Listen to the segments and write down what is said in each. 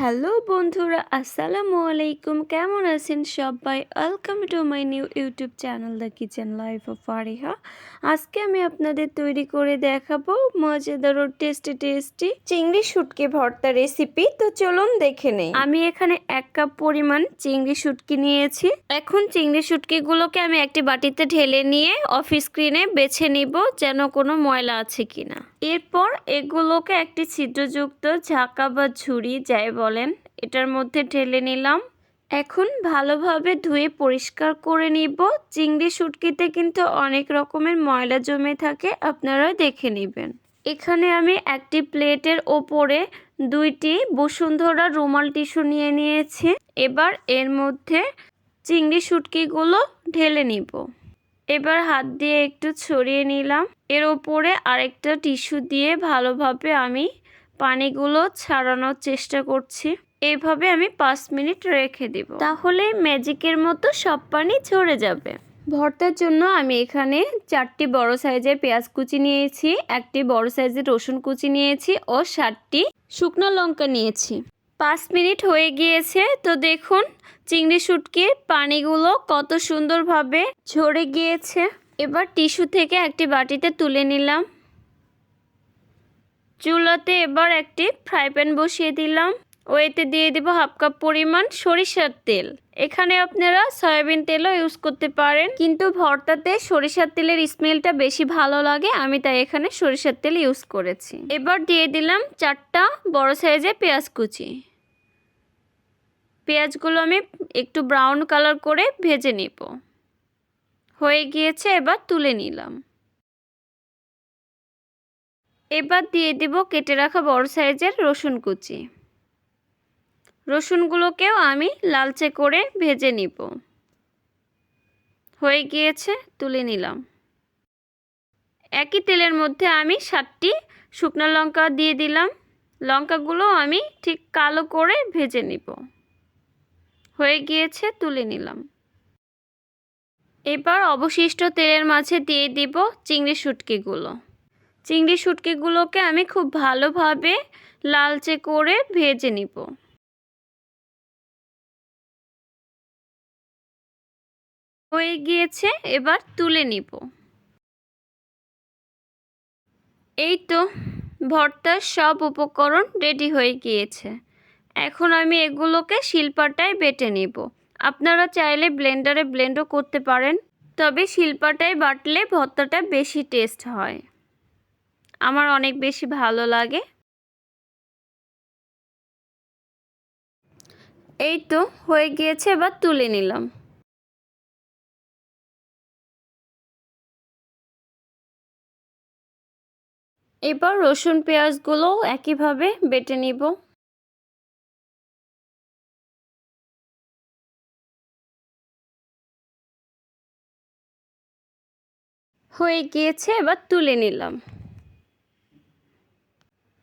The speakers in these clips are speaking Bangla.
হ্যালো বন্ধুরা, আসসালামু আলাইকুম। কেমন আছেন সবাই? Welcome to my new YouTube channel the kitchen life of Fariha আজকে আমি আপনাদের তৈরি করে দেখাবো মজাদার ও টেস্টি টেস্টি চিংড়ি শুটকি ভর্তা রেসিপি তো চলুন দেখে নেই। আমি এখানে এক কাপ পরিমাণ চিংড়ি শুটকি নিয়েছি। এখন চিংড়ি শুটকিগুলোকে আমি একটি বাটিতে ঢেলে নিয়ে অফিস স্ক্রিনে বেছে নিব যেন কোনো ময়লা আছে কিনা। এরপর এগুলোকে একটি ছিদ্রযুক্ত ঝাঁকা বা ঝুড়ি যাই বলেন, এটার মধ্যে ঢেলে নিলাম। এখন ভালোভাবে ধুয়ে পরিষ্কার করে নিব। চিংড়ি শুটকিতে কিন্তু অনেক রকমের ময়লা জমে থাকে আপনারা দেখে নেবেন। এখানে আমি একটি প্লেটের ওপরে দুইটি বসুন্ধরা রুমাল টিস্যু নিয়ে নিয়েছি। এবার এর মধ্যে চিংড়ি শুটকিগুলো ঢেলে নিব। এবার হাত দিয়ে একটু ছড়িয়ে নিলাম। এর ওপরে আরেকটা টিস্যু দিয়ে ভালোভাবে আমি পানিগুলো ছাড়ানোর চেষ্টা করছি। এইভাবে আমি পাঁচ মিনিট রেখে দেব। তাহলে ম্যাজিকের মতো সব পানি ঝরে যাবে। ভর্তার জন্য আমি এখানে চারটি বড় সাইজের পেঁয়াজ কুচি নিয়েছি, একটি বড় সাইজের রসুন কুচি নিয়েছি ও ষাটটি শুকনো লঙ্কা নিয়েছি। পাঁচ মিনিট হয়ে গিয়েছে। তো দেখুন, চিংড়ি শুটকির পানিগুলো কত সুন্দরভাবে ঝরে গিয়েছে। এবার টিস্যু থেকে একটি বাটিতে তুলে নিলাম। চুলাতে এবার একটি ফ্রাই প্যান বসিয়ে দিলাম। ও এতে দিয়ে দিব হাফ কাপ পরিমাণ সরিষার তেল। এখানে আপনারা সয়াবিন তেলও ইউজ করতে পারেন। কিন্তু ভর্তাতে সরিষার তেলের স্মেলটা বেশি ভালো লাগে, আমি তাই এখানে সরিষার তেল ইউজ করেছি। এবার দিয়ে দিলাম চারটা বড় সাইজের পেঁয়াজ কুচি। পেঁয়াজগুলো আমি একটু ব্রাউন কালার করে ভেজে নিব। হয়ে গিয়েছে, এবার তুলে নিলাম। এবার দিয়ে দিব কেটে রাখা বড় সাইজের রসুন কুচি। রসুনগুলোকেও আমি লালচে করে ভেজে নিব। হয়ে গিয়েছে, তুলে নিলাম। একই তেলের মধ্যে আমি সাতটি শুকনো লঙ্কা দিয়ে দিলাম। লঙ্কাগুলো আমি ঠিক কালো করে ভেজে নিব। হয়ে গিয়েছে, তুলে নিলাম। এবার অবশিষ্ট তেলের মাঝে দিয়ে দিব চিংড়ি শুটকিগুলো। চিংড়ি শুটকিগুলোকে আমি খুব ভালোভাবে লালচে করে ভেজে নিব। হয়ে গিয়েছে, এবার তুলে নিব। এই তো, ভর্তার সব উপকরণ রেডি হয়ে গিয়েছে। এখন আমি এগুলোকে শিলপাটায় বেটে নিব। আপনারা চাইলে ব্লেন্ডারে ব্লেন্ডও করতে পারেন, তবে শিল্পাটায় বাটলে ভর্তাটা বেশি টেস্ট হয়। আমার অনেক বেশি ভালো লাগে। এই তো, হয়ে গিয়েছে, এবার তুলে নিলাম। এবার রসুন পেঁয়াজগুলো একইভাবে বেটে নিব। হয়ে গিয়েছে, এবার তুলে নিলাম।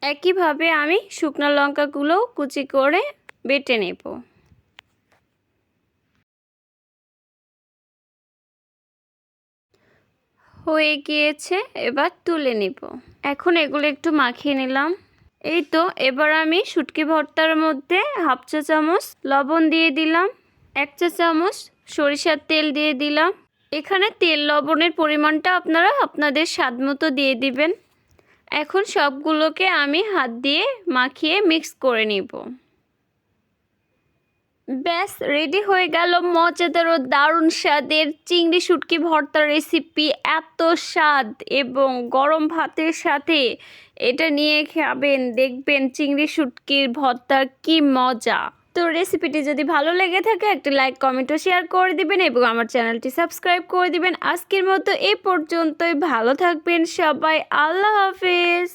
একইভাবে আমি শুকনো লঙ্কাগুলো কুচি করে বেটে নেব। হয়ে গিয়েছে, এবার তুলে নিব। এখন এগুলো একটু মাখিয়ে নিলাম। এই তো, এবার আমি শুটকি ভর্তার মধ্যে হাফ চা চামচ লবণ দিয়ে দিলাম, এক চা চামচ সরিষার তেল দিয়ে দিলাম। এখানে তেল লবণের পরিমাণটা আপনারা আপনাদের স্বাদ মতো দিয়ে দিবেন। এখন সবগুলোকে আমি হাত দিয়ে মাখিয়ে মিক্স করে নিব। ব্যাস রেডি হয়ে গেল মজাদার ও দারুণ স্বাদের চিংড়ি শুটকি ভর্তার রেসিপি এত স্বাদ এবং গরম ভাতের সাথে এটা নিয়ে খাবেন, দেখবেন চিংড়ি শুটকির ভর্তার কি মজা। তো রেসিপিটি যদি ভালো লেগে থাকে, একটা লাইক কমেন্ট ও শেয়ার করে দিবেন এবং আমার চ্যানেলটি সাবস্ক্রাইব করে দিবেন। আজকের মতো এই পর্যন্তই, ভালো থাকবেন সবাই, আল্লাহ হাফেজ।